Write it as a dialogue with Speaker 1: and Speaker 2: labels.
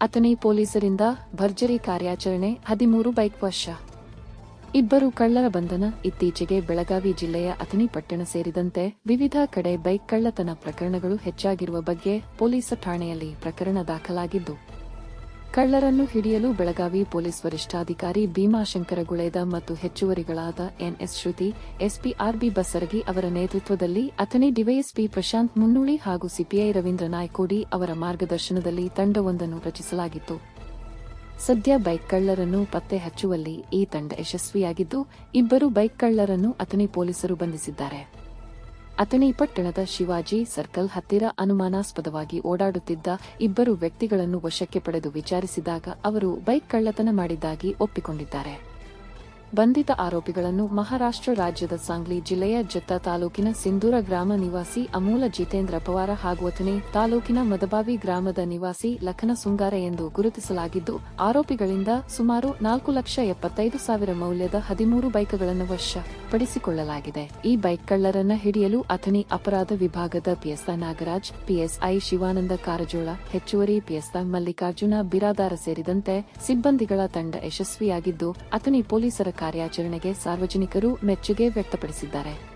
Speaker 1: ಅಥಣಿ ಪೊಲೀಸರಿಂದ ಭರ್ಜರಿ ಕಾರ್ಯಾಚರಣೆ ಹದಿಮೂರು ಬೈಕ್ ವಶ. ಇಬ್ಬರು ಕಳ್ಳರ ಬಂಧನ, ಇತ್ತೀಚೆಗೆ ಬೆಳಗಾವಿ ಜಿಲ್ಲೆಯ ಅಥಣಿ ಪಟ್ಟಣ ಸೇರಿದಂತೆ ವಿವಿಧ ಕಡೆ ಬೈಕ್ ಕಳ್ಳತನ ಪ್ರಕರಣಗಳು ಹೆಚ್ಚಾಗಿರುವ ಬಗ್ಗೆ ಪೊಲೀಸ್ ಠಾಣೆಯಲ್ಲಿ ಪ್ರಕರಣ ದಾಖಲಾಗಿದ್ದು. ಕಳ್ಳರನ್ನು ಹಿಡಿಯಲು ಬೆಳಗಾವಿ ಪೊಲೀಸ್ ವರಿಷ್ಠಾಧಿಕಾರಿ ಭೀಮಾಶಂಕರ ಗುಳೇದ ಮತ್ತು ಹೆಚ್ಚುವರಿಗಳಾದ NS Shruti, SP RB Basaragi ಅವರ ನೇತೃತ್ವದಲ್ಲಿ ಅಥಣಿ ಡಿವೈಎಸ್ಪಿ ಪ್ರಶಾಂತ್ ಮುನ್ನೂಳಿ ಹಾಗೂ ಸಿಪಿಐ ರವೀಂದ್ರ ನಾಯ್ಕೋಡಿ ಅವರ ಮಾರ್ಗದರ್ಶನದಲ್ಲಿ ತಂಡವೊಂದನ್ನು ರಚಿಸಲಾಗಿತ್ತು. ಸದ್ಯ ಬೈಕ್ ಕಳ್ಳರನ್ನು ಪತ್ತೆ ಹಚ್ಚುವಲ್ಲಿ ಈ ತಂಡ ಯಶಸ್ವಿಯಾಗಿದ್ದು, ಇಬ್ಬರು ಬೈಕ್ ಕಳ್ಳರನ್ನು ಅಥಣಿ ಪೊಲೀಸರು ಬಂಧಿಸಿದ್ದಾರೆ. ಅಥಣಿ ಪಟ್ಟಣದ ಶಿವಾಜಿ ಸರ್ಕಲ್ ಹತ್ತಿರ ಅನುಮಾನಾಸ್ಪದವಾಗಿ ಓಡಾಡುತ್ತಿದ್ದ ಇಬ್ಬರು ವ್ಯಕ್ತಿಗಳನ್ನು ವಶಕ್ಕೆ ಪಡೆದು ವಿಚಾರಿಸಿದಾಗ ಅವರು ಬೈಕ್ ಕಳ್ಳತನ ಮಾಡಿದ್ದಾಗಿ ಒಪ್ಪಿಕೊಂಡಿದ್ದಾರೆ. ಬಂಧಿತ ಆರೋಪಿಗಳನ್ನು ಮಹಾರಾಷ್ಟ್ರ ರಾಜ್ಯದ ಸಾಂಗ್ಲಿ ಜಿಲ್ಲೆಯ ಜತ್ತ ತಾಲೂಕಿನ ಸಿಂಧೂರ ಗ್ರಾಮ ನಿವಾಸಿ ಅಮೂಲ ಜಿತೇಂದ್ರ ಪವಾರ ಹಾಗೂ ಅಥಣಿ ತಾಲೂಕಿನ ಮದಬಾವಿ ಗ್ರಾಮದ ನಿವಾಸಿ ಲಖನ ಸುಂಗಾರ ಎಂದು ಗುರುತಿಸಲಾಗಿದ್ದು, ಆರೋಪಿಗಳಿಂದ ಸುಮಾರು ನಾಲ್ಕು ಲಕ್ಷ ಎಪ್ಪತ್ತೈದು ಸಾವಿರ ಮೌಲ್ಯದ ಹದಿಮೂರು ಬೈಕ್ಗಳನ್ನು ವಶ ಪಡಿಸಿಕೊಳ್ಳಲಾಗಿದೆ ಈ ಬೈಕ್ ಕಳ್ಳರನ್ನ ಹಿಡಿಯಲು ಅಥಣಿ ಅಪರಾಧ ವಿಭಾಗದ ಪಿಎಸ್ಐ ನಾಗರಾಜ್, ಪಿಎಸ್ಐ ಶಿವಾನಂದ ಕಾರಜೋಳ, ಹೆಚ್ಚುವರಿ ಪಿಎಸ್ಐ ಮಲ್ಲಿಕಾರ್ಜುನ, ಬಿರಾದಾರ ಸೇರಿದಂತೆ ಸಿಬ್ಬಂದಿಗಳ ತಂಡ ಯಶಸ್ವಿಯಾಗಿದ್ದು, ಅಥಣಿ ಪೊಲೀಸರ ಕಾರ್ಯಾಚರಣೆಗೆ ಸಾರ್ವಜನಿಕರು ಮೆಚ್ಚುಗೆ ವ್ಯಕ್ತಪಡಿಸಿದ್ದಾರೆ.